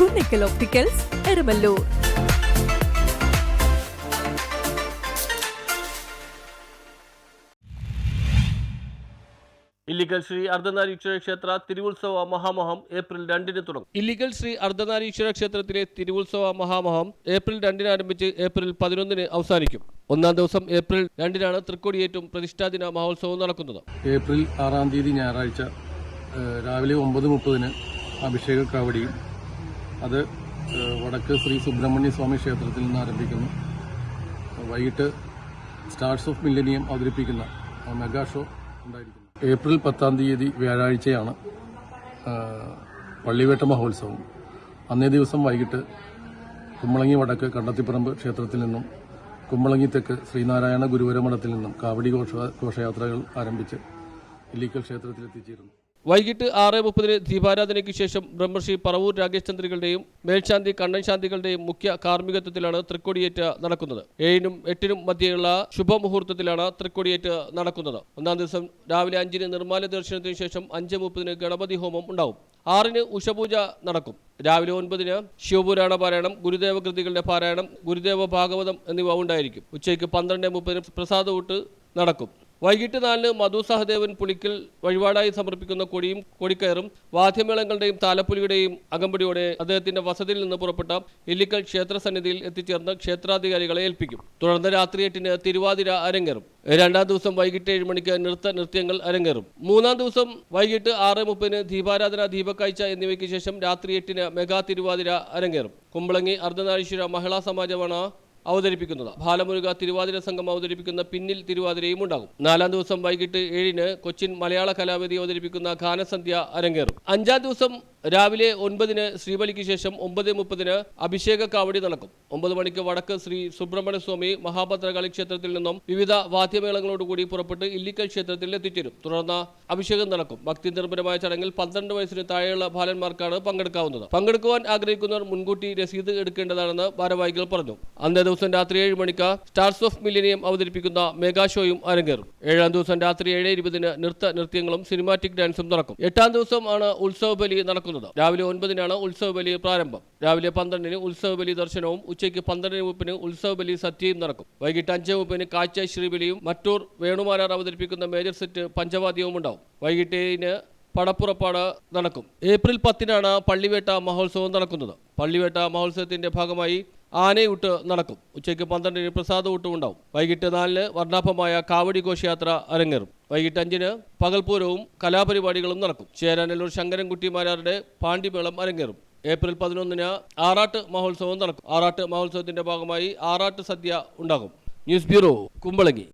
Kunnickal opticals Erumalloor Illikkal Sree Ardhanareeswara ക്ഷേത്ര തിരുവുത്സവ മഹാമഹം April രണ്ടിന് തുടങ്ങും. ഇല്ലിക്കൽ ശ്രീ അർദ്ധനാരീശ്വര ക്ഷേത്രത്തിലെ തിരുവുത്സവ മഹാമഹം ഏപ്രിൽ രണ്ടിന് ആരംഭിച്ച് ഏപ്രിൽ പതിനൊന്നിന് അവസാനിക്കും. ഒന്നാം ദിവസം ഏപ്രിൽ രണ്ടിനാണ് തൃക്കൊടിയേറ്റും പ്രതിഷ്ഠാദിന മഹോത്സവം നടക്കുന്നത്. ഏപ്രിൽ ആറാം തീയതി ഞായറാഴ്ച രാവിലെ ഒമ്പത് മുപ്പതിന് അഭിഷേക കാവടിയും അത് വടക്ക് ശ്രീ സുബ്രഹ്മണ്യ സ്വാമി ക്ഷേത്രത്തിൽ നിന്ന് ആരംഭിക്കുന്നു. വൈകിട്ട് സ്റ്റാർസ് ഓഫ് മില്ലനിയം അവതരിപ്പിക്കുന്ന മെഗാ ഷോ ഉണ്ടായിരിക്കുന്നു. ഏപ്രിൽ പത്താം തീയതി വ്യാഴാഴ്ചയാണ് പള്ളിവേട്ട മഹോത്സവം. അന്നേ ദിവസം വൈകിട്ട് കുമ്പളങ്ങി വടക്ക് കണ്ടത്തിപ്പറമ്പ് ക്ഷേത്രത്തിൽ നിന്നും കുമ്പളങ്ങി തെക്ക് ശ്രീനാരായണ ഗുരുവരമഠത്തിൽ നിന്നും കാവടി ഘോഷ ഘോഷയാത്രകൾ ആരംഭിച്ച് ഇല്ലിക്കൽ ക്ഷേത്രത്തിൽ എത്തിച്ചേരുന്നു. വൈകിട്ട് ആറ് മുപ്പതിന് ദീപാരാധനയ്ക്ക് ശേഷം ബ്രഹ്മർഷി പറവൂർ രാകേഷ് ചന്ദ്രികളുടെയും മേൽശാന്തി കണ്ണൻശാന്തികളുടെയും മുഖ്യ കാർമ്മികത്വത്തിലാണ് തൃക്കൊടിയേറ്റ് നടക്കുന്നത്. ഏഴിനും എട്ടിനും മധ്യയുള്ള ശുഭമുഹൂർത്തത്തിലാണ് തൃക്കൊടിയേറ്റ് നടക്കുന്നത്. ഒന്നാം ദിവസം രാവിലെ അഞ്ചിന് നിർമ്മാല ദർശനത്തിന് ശേഷം അഞ്ച് മുപ്പതിന് ഗണപതി ഹോമം ഉണ്ടാവും. ആറിന് ഉഷപൂജ നടക്കും. രാവിലെ ഒൻപതിന് ശിവപുരാണ പാരായണം ഗുരുദേവ കൃതികളുടെ പാരായണം ഗുരുദേവ ഭാഗവതം എന്നിവ ഉണ്ടായിരിക്കും. ഉച്ചയ്ക്ക് പന്ത്രണ്ട് മുപ്പതിന് പ്രസാദ നടക്കും. വൈകിട്ട് നാലിന് മധു സഹദേവൻ പുളിക്കൽ വഴിപാടായി സമർപ്പിക്കുന്ന കൊടിയും കൊടിക്കയറും വാദ്യമേളങ്ങളുടെയും താലപ്പുലിയുടെയും അകമ്പടിയോടെ അദ്ദേഹത്തിന്റെ വസതിയിൽ നിന്ന് പുറപ്പെട്ട ഇല്ലിക്കൽ ക്ഷേത്ര സന്നിധിയിൽ എത്തിച്ചേർന്ന് ക്ഷേത്രാധികാരികളെ ഏൽപ്പിക്കും. തുടർന്ന് രാത്രി എട്ടിന് തിരുവാതിര അരങ്ങേറും. രണ്ടാം ദിവസം വൈകിട്ട് ഏഴ് മണിക്ക് നൃത്ത നൃത്യങ്ങൾ അരങ്ങേറും. മൂന്നാം ദിവസം വൈകിട്ട് ആറ് മുപ്പതിന് ദീപാരാധന ദീപക്കാഴ്ച എന്നിവയ്ക്ക് ശേഷം രാത്രി എട്ടിന് മെഗാ തിരുവാതിര അരങ്ങേറും. കുമ്പളങ്ങി അർദ്ധനാരീശ്വര മഹിളാ സമാജമാണ് അവതരിപ്പിക്കുന്നത്. ബാലമുരുക തിരുവാതിര സംഘം അവതരിപ്പിക്കുന്ന പിന്നിൽ തിരുവാതിരയും ഉണ്ടാകും. നാലാം ദിവസം വൈകിട്ട് ഏഴിന് കൊച്ചിൻ മലയാള കലാവേദി അവതരിപ്പിക്കുന്ന ഗാനസന്ധ്യ അരങ്ങേറും. അഞ്ചാം ദിവസം രാവിലെ ഒൻപതിന് ശ്രീബലിക്ക് ശേഷം ഒമ്പത് മുപ്പതിന് അഭിഷേക കാവടി നടക്കും. ഒമ്പത് മണിക്ക് വടക്ക് ശ്രീ സുബ്രഹ്മണ്യസ്വാമി മഹാഭദ്രകാളി ക്ഷേത്രത്തിൽ നിന്നും വിവിധ വാദ്യമേളങ്ങളോടുകൂടി പുറപ്പെട്ട് ഇല്ലിക്കൽ ക്ഷേത്രത്തിൽ എത്തിച്ചേരും. തുടർന്ന് അഭിഷേകം നടക്കും. ഭക്തി നിർഭരമായ ചടങ്ങിൽ പന്ത്രണ്ട് വയസ്സിന് താഴെയുള്ള ബാലന്മാർക്കാണ് പങ്കെടുക്കാവുന്നത്. പങ്കെടുക്കുവാൻ ആഗ്രഹിക്കുന്നവർ മുൻകൂട്ടി രസീത് എടുക്കേണ്ടതാണെന്ന് ഭാരവാഹികൾ പറഞ്ഞു. അന്നേ ദിവസം രാത്രി ഏഴ് മണിക്ക് സ്റ്റാർസ് ഓഫ് മില്ലിനിയം അവതരിപ്പിക്കുന്ന മെഗാ ഷോയും അരങ്ങേറും. ഏഴാം ദിവസം രാത്രി ഏഴ് ഇരുപതിന് നൃത്ത നൃത്യങ്ങളും സിനിമാറ്റിക് ഡാൻസും നടക്കും. എട്ടാം ദിവസം ആണ് ഉത്സവ ബലി നടക്കുന്നത്. രാവിലെ ഒൻപതിനാണ് ഉത്സവ ബലി പ്രാരംഭം. രാവിലെ പന്ത്രണ്ടിന് ഉത്സവ ബലി ദർശനവും ഉച്ചയ്ക്ക് പന്ത്രണ്ടിന് മുപ്പിന് ഉത്സവ ബലി സത്യയും നടക്കും. വൈകിട്ട് അഞ്ച് മുപ്പിന് കാഴ്ച ശ്രീബലിയും മറ്റൂർ വേണുമാരാർ അവതരിപ്പിക്കുന്ന മേജർ സെറ്റ് പഞ്ചവാദ്യവും ഉണ്ടാവും. വൈകിട്ട് പടപ്പുറപ്പാട് നടക്കും. ഏപ്രിൽ പത്തിനാണ് പള്ളിവേട്ട മഹോത്സവം നടക്കുന്നത്. പള്ളിവേട്ട മഹോത്സവത്തിന്റെ ഭാഗമായി ആനയൂട്ട് നടക്കും. ഉച്ചയ്ക്ക് പന്ത്രണ്ടിന് പ്രസാദൂട്ടും ഉണ്ടാവും വൈകിട്ട് നാലിന് വർണാഭമായ കാവടി ഘോഷയാത്ര അരങ്ങേറും. വൈകിട്ട് അഞ്ചിന് പകൽപൂരവും കലാപരിപാടികളും നടക്കും. ചേരാനല്ലൂർ ശങ്കരൻകുട്ടിമാരാരുടെ പാണ്ഡിമേളം അരങ്ങേറും. ഏപ്രിൽ പതിനൊന്നിന് ആറാട്ട് മഹോത്സവം നടക്കും. ആറാട്ട് മഹോത്സവത്തിന്റെ ഭാഗമായി ആറാട്ട് സദ്യ ഉണ്ടാകും. News bureau Kumbalangi.